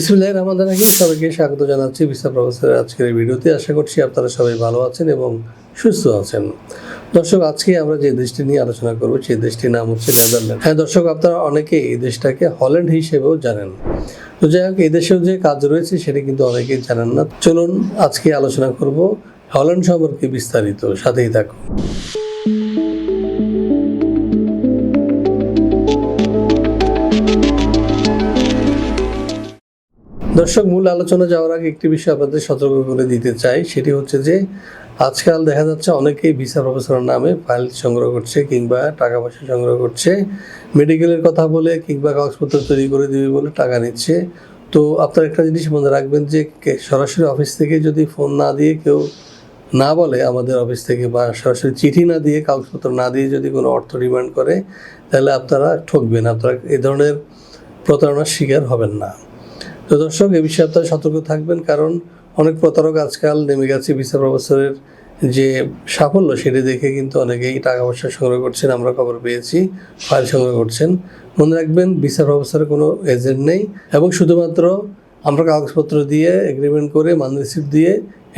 বিসমুল্লাহ রহমান রাহিম। সবাইকে স্বাগত জানাচ্ছি ভিসা প্রফেসরের আজকের এই ভিডিওতে। আশা করছি আপনারা সবাই ভালো আছেন এবং সুস্থ আছেন। দর্শক, আজকে আমরা যে দেশটি নিয়ে আলোচনা করব, সেই দেশটির নাম হচ্ছে নেদারল্যান্ড। হ্যাঁ দর্শক, আপনারা অনেকে এই দেশটাকে হল্যান্ড হিসেবেও জানেন। তো যাই হোক, এই দেশেও যে কাজ রয়েছে, সেটা কিন্তু অনেকেই জানেন না। চলুন, আজকে আলোচনা করব হল্যান্ড সম্পর্কে বিস্তারিত। সাথেই থাকুন। দর্শক, মূল আলোচনা যাওয়ার আগে একটি বিষয় আপনাদের সতর্ক করে দিতে চাই। সেটি হচ্ছে যে, আজকাল দেখা যাচ্ছে অনেকেই ভিসা প্রফেসরের নামে ফাইল সংগ্রহ করছে কিংবা টাকা পয়সা সংগ্রহ করছে। মেডিকেলের কথা বলে কিংবা কাগজপত্র তৈরি করে দিবে বলে টাকা নিচ্ছে। তো আপনার একটা জিনিস মনে রাখবেন যে সরাসরি অফিস থেকে যদি ফোন না দিয়ে কেউ না বলে আমাদের অফিস থেকে বা সরাসরি চিঠি না দিয়ে, কাগজপত্র না দিয়ে যদি কোনো অর্থ ডিমান্ড করে, তাহলে আপনারা ঠকবেন। আপনারা এ ধরনের প্রতারণার শিকার হবেন না। তো দর্শক, এ বিষয়ে আপনারা সতর্ক থাকবেন কারণ অনেক প্রতারক আজকাল নেমে গেছে ভিসা প্রফেসরের যে সাফল্য সেটি দেখে কিন্তু অনেকেই টাকা পয়সা সংগ্রহ করছেন, আমরা খবর পেয়েছি, ফাইল সংগ্রহ করছেন। মনে রাখবেন ভিসা প্রফেসরের কোনো এজেন্ট নেই এবং শুধুমাত্র আমরা কাগজপত্র দিয়ে এগ্রিমেন্ট করে মান রিসিপ্ট দিয়ে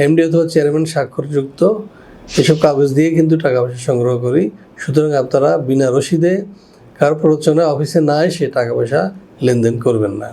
এমডি অথবা চেয়ারম্যান স্বাক্ষরযুক্ত এসব কাগজ দিয়ে কিন্তু টাকা পয়সা সংগ্রহ করি। সুতরাং আপনারা বিনা রসিদে কারও প্ররোচনা অফিসে না এসে টাকা পয়সা লেনদেন করবেন না।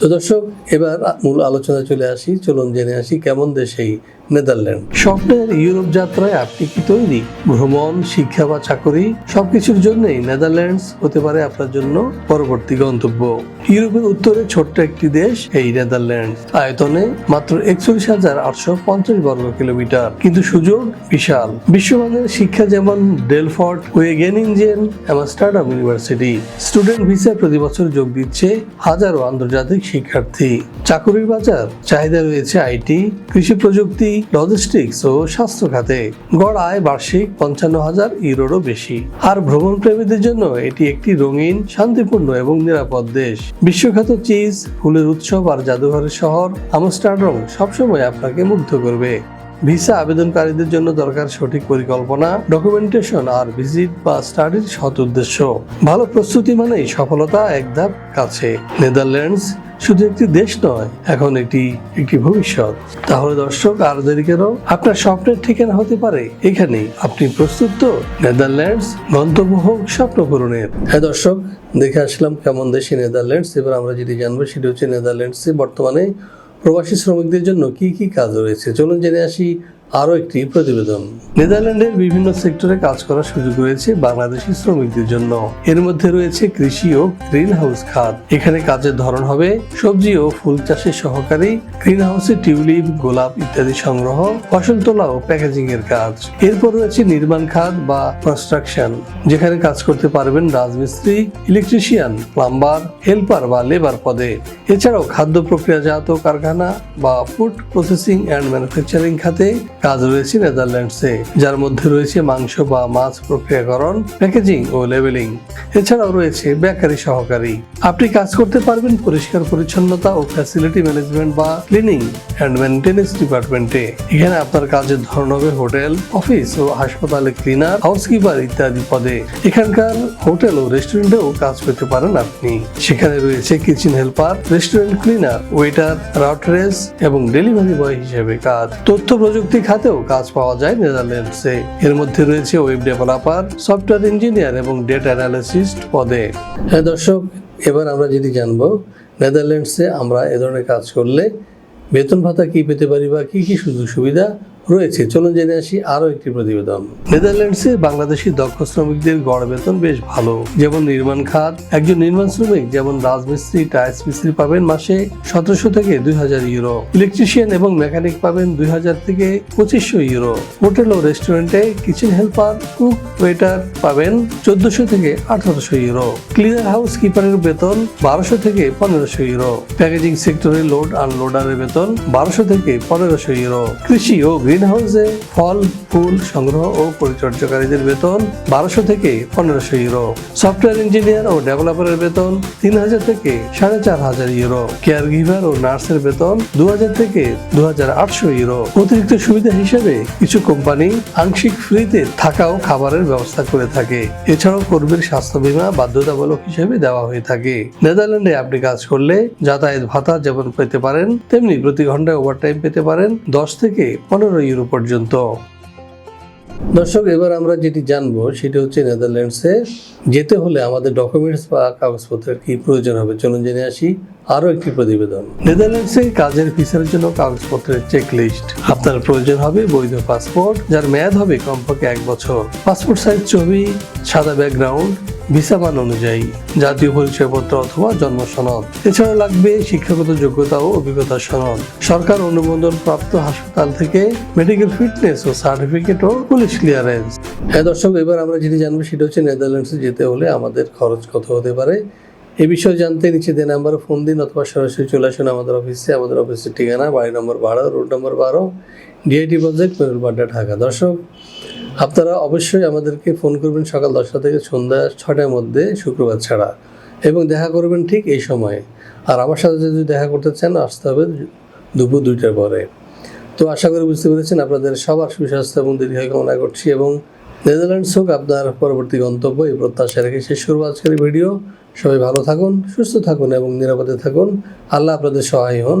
তো দর্শক এবার মূল আলোচনা চলে আসি। চলুন জেনে আসি কেমন দেশ এই নেদারল্যান্ড। স্বপ্নের ইউরোপ যাত্রায় আপনি কি তৈরি, ভ্রমণ, শিক্ষা বা চাকরি সবকিছুর জন্যই নেদারল্যান্ডস হতে পারে আপনার জন্য পরবর্তী গন্তব্য। ইউরোপের উত্তরে ছোট্ট একটি দেশ, এই নেদারল্যান্ড আয়তনে মাত্র একচল্লিশ হাজার আটশো পঞ্চাশ বর্গ কিলোমিটার। কিন্তু সুযোগ বিশাল। বিশ্বমানের শিক্ষা যেমন Delft Wageningen Amsterdam university. Student visa প্রতি বছর যোগ দিচ্ছে হাজারো আন্তর্জাতিক শিক্ষার্থী। চাকরির বাজার, চাহিদা রয়েছে আইটি, কৃষি প্রযুক্তি লজিস্টিক্স ও স্বাস্থ্য খাতে গড় আয় বার্ষিক পঞ্চান্ন হাজার ইউরোরও বেশি। আর ভ্রমণ প্রেমীদের জন্য এটি একটি রঙিন, শান্তিপূর্ণ এবং নিরাপদ দেশ। বিশ্বখ্যাত চিজ, ফুলের উৎসব আর জাদুঘরের শহর আমস্টারডম সবসময় আপনাকে মুগ্ধ করবে। ভিসা আবেদনকারীদের জন্য দরকার সঠিক পরিকল্পনা ডকুমেন্টেশন আর ভিজিট বা স্টাডির সৎ উদ্দেশ্য। ভালো প্রস্তুতি মানেই সফলতা এক ধাপ কাছে। নেদারল্যান্ডস শুধু একটি দেশ নয়, এখন এটি একটি ভবিষ্যৎ। তাহলে দর্শক, আর দেরি কেন? আপনার স্বপ্নের ঠিকানা হতে পারে। এখানেই আপনি প্রস্তুত তো? নেদারল্যান্ডস গন্তব্য হোক, স্বপ্ন পূরণের। হ্যাঁ দর্শক, দেখে আসলাম কেমন দেশে নেদারল্যান্ডস। এবার আমরা যেটি জানব, সেটি হচ্ছে নেদারল্যান্ডসে বর্তমানে প্রবাসী শ্রমিকদের জন্য কি কি কাজ রয়েছে। চলুন জেনে আসি আরও একটি প্রতিবেদন। নেদারল্যান্ডের বিভিন্ন সেক্টরে কাজ করার সুযোগ রয়েছে বাংলাদেশি শ্রমিকদের জন্য। এর মধ্যে রয়েছে কৃষি ও গ্রিন হাউস খাত। এখানে কাজের ধরন হবে সবজি ও ফুল চাষের সহকারী গ্রিন হাউসে টিউলিপ, গোলাপ ইত্যাদি সংগ্রহ, ফসল তোলা ও প্যাকেজিং এর কাজ। এরপর রয়েছে নির্মাণ খাত বা কনস্ট্রাকশন, যেখানে কাজ করতে পারবেন রাজমিস্ত্রি, ইলেকট্রিশিয়ান, প্লাম্বার, হেল্পার বা লেবার পদে। এছাড়াও খাদ্য প্রক্রিয়াজাত কারখানা বা ফুড প্রসেসিং অ্যান্ড ম্যানুফ্যাকচারিং খাতে কাজ রয়েছে নেদারল্যান্ডসে, যার মধ্যে রয়েছে মাংস বা মাছ প্রক্রিয়াকরণ, প্যাকেজিং ও লেবেলিং। এছাড়াও রয়েছে বেকারি সহকারী। আপনি কাজ করতে পারবেন পরিষ্কার পরিচ্ছন্নতা ও ফ্যাসিলিটি ম্যানেজমেন্ট বা ক্লিনিং অ্যান্ড মেনটেন্যান্স ডিপার্টমেন্টে এখানে আপনার কাজের ধরন হবে হোটেল, অফিস ও হাসপাতালে ক্লিনার হাউসকিপার ইত্যাদি পদে। এখানকার হোটেল ও রেস্টুরেন্টেও কাজ পেতে পারেন আপনি। সেখানে রয়েছে kitchen helper restaurant cleaner waiter waitress এবং ডেলিভারি বয় হিসেবে কাজ। তথ্য প্রযুক্তি খাতেও কাজ পাওয়া যায় নেদারল্যান্ডসে এর মধ্যে রয়েছে ওয়েব ডেভেলপার সফটওয়্যার ইঞ্জিনিয়ার এবং ডেটা অ্যানালিসিস্ট পদে। হ্যাঁ দর্শক, এবার আমরা যদি জানব নেদারল্যান্ডসে আমরা এ ধরনের কাজ করলে বেতন ভাতা কি পেতে পারি বা কি কি সুযোগ সুবিধা রয়েছে। চলুন জেনে আসি আরও একটি প্রতিবেদন। নেদারল্যান্ডসে বাংলাদেশি দক্ষ শ্রমিকদের গড় বেতন বেশ ভালো। যেমন নির্মাণ খাত, একজন নির্মাণ শ্রমিক যেমন রাজমিস্ত্রি টাইলস মিস্ত্রি পাবেন মাসে সতেরোশো থেকে দুই হাজার ইউরো। ইলেকট্রিশিয়ান এবং মেকানিক পাবেন দুই হাজার থেকে পঁচিশশো ইউরো। হোটেল ও রেস্টুরেন্টে কিচেন হেল্পার, কুক, ওয়েটার পাবেন চোদ্দশো থেকে আঠারোশো ইউরো। ক্লিনার হাউস কিপারের বেতন বারোশো থেকে পনেরোশো ইউরো। প্যাকেজিং সেক্টরে লোড আনলোডারের বেতন বারোশো থেকে পনেরোশো ইউরো। কৃষি ও গ্রিন হাউসে ফল, ফুল সংগ্রহ ও পরিচর্যাকারীদের বেতন বারোশো থেকে পনেরোশো ইউরো। সফটওয়্যার ইঞ্জিনিয়ার ও ডেভেলপারের বেতন তিন হাজার থেকে সাড়ে চার হাজার ইউরো। কেয়ার গিভার ও নার্সের বেতন দু হাজার থেকে দু হাজার আটশো ইউরো। অতিরিক্ত সুবিধা হিসেবে কিছু কোম্পানি আংশিক ফ্রিতে থাকা ও খাবারের ব্যবস্থা করে থাকে। এছাড়াও কর্মীর স্বাস্থ্য বীমা বাধ্যতামূলক হিসেবে দেওয়া হয়ে থাকে। নেদারল্যান্ডে আপনি কাজ করলে যাতায়াত ভাতা যেমন পেতে পারেন, তেমনি প্রতি ঘন্টায় ওভারটাইম পেতে পারেন দশ থেকে পনেরো ইউরো পর্যন্ত। দর্শক, এবার আমরা যেটি জানব, সেটি হচ্ছে নেদারল্যান্ডসে যেতে হলে আমাদের ডকুমেন্টস বা কাগজপত্রের কি প্রয়োজন হবে? চলুন জেনে আসি আরও একটি প্রতিবেদন। নেদারল্যান্ডসে কাজের ভিসার জন্য কাগজপত্রের চেক লিস্ট আপনার প্রয়োজন হবে বৈধ পাসপোর্ট, যার মেয়াদ হবে কমপক্ষে এক বছর। পাসপোর্ট সাইজ ছবি, সাদা ব্যাকগ্রাউন্ড ভিসা মান অনুযায়ী জাতীয় পরিচয়পত্র অথবা জন্ম সনদ এছাড়া লাগবে শিক্ষাগত যোগ্যতা ও অভিজ্ঞতা সনদ। সরকার অনুমোদন প্রাপ্ত হাসপাতাল থেকে মেডিকেল ফিটনেস ও সার্টিফিকেট ও পুলিশ ক্লিয়ারেন্স হ্যাঁ দর্শক, এবার আমরা যেটি জানব সেটা হচ্ছে নেদারল্যান্ডসে যেতে হলে আমাদের খরচ কত হতে পারে। এ বিষয়ে জানতে নিচে দেন নাম্বারে ফোন দিন অথবা সরাসরি চলে আসুন আমাদের অফিসে আমাদের অফিসের ঠিকানা বাড়ি নম্বর বারো রোড নম্বর বারো ডিআইটি প্রজেক্ট মেরুলবাড্ডা ঢাকা। দর্শক আপনারা অবশ্যই আমাদেরকে ফোন করবেন সকাল দশটা থেকে সন্ধ্যা ছটার মধ্যে, শুক্রবার ছাড়া। এবং দেখা করবেন ঠিক এই সময়ে। আর আমার সাথে যদি দেখা করতে চান, আসতে হবে দুপুর দুইটার পরে। তো আশা করি বুঝতে পেরেছেন আপনাদের সবার সুস্বাস্থ্য এবং দীর্ঘায়ু কামনা করছি এবং নেদারল্যান্ডস হোক, আপনার পরবর্তী গন্তব্য এই প্রত্যাশা রেখে শেষ করব আজকের ভিডিও। সবাই ভালো থাকুন, সুস্থ থাকুন এবং নিরাপদে থাকুন। আল্লাহ আপনাদের সহায় হন।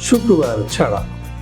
শুক্রবার ছাড়া।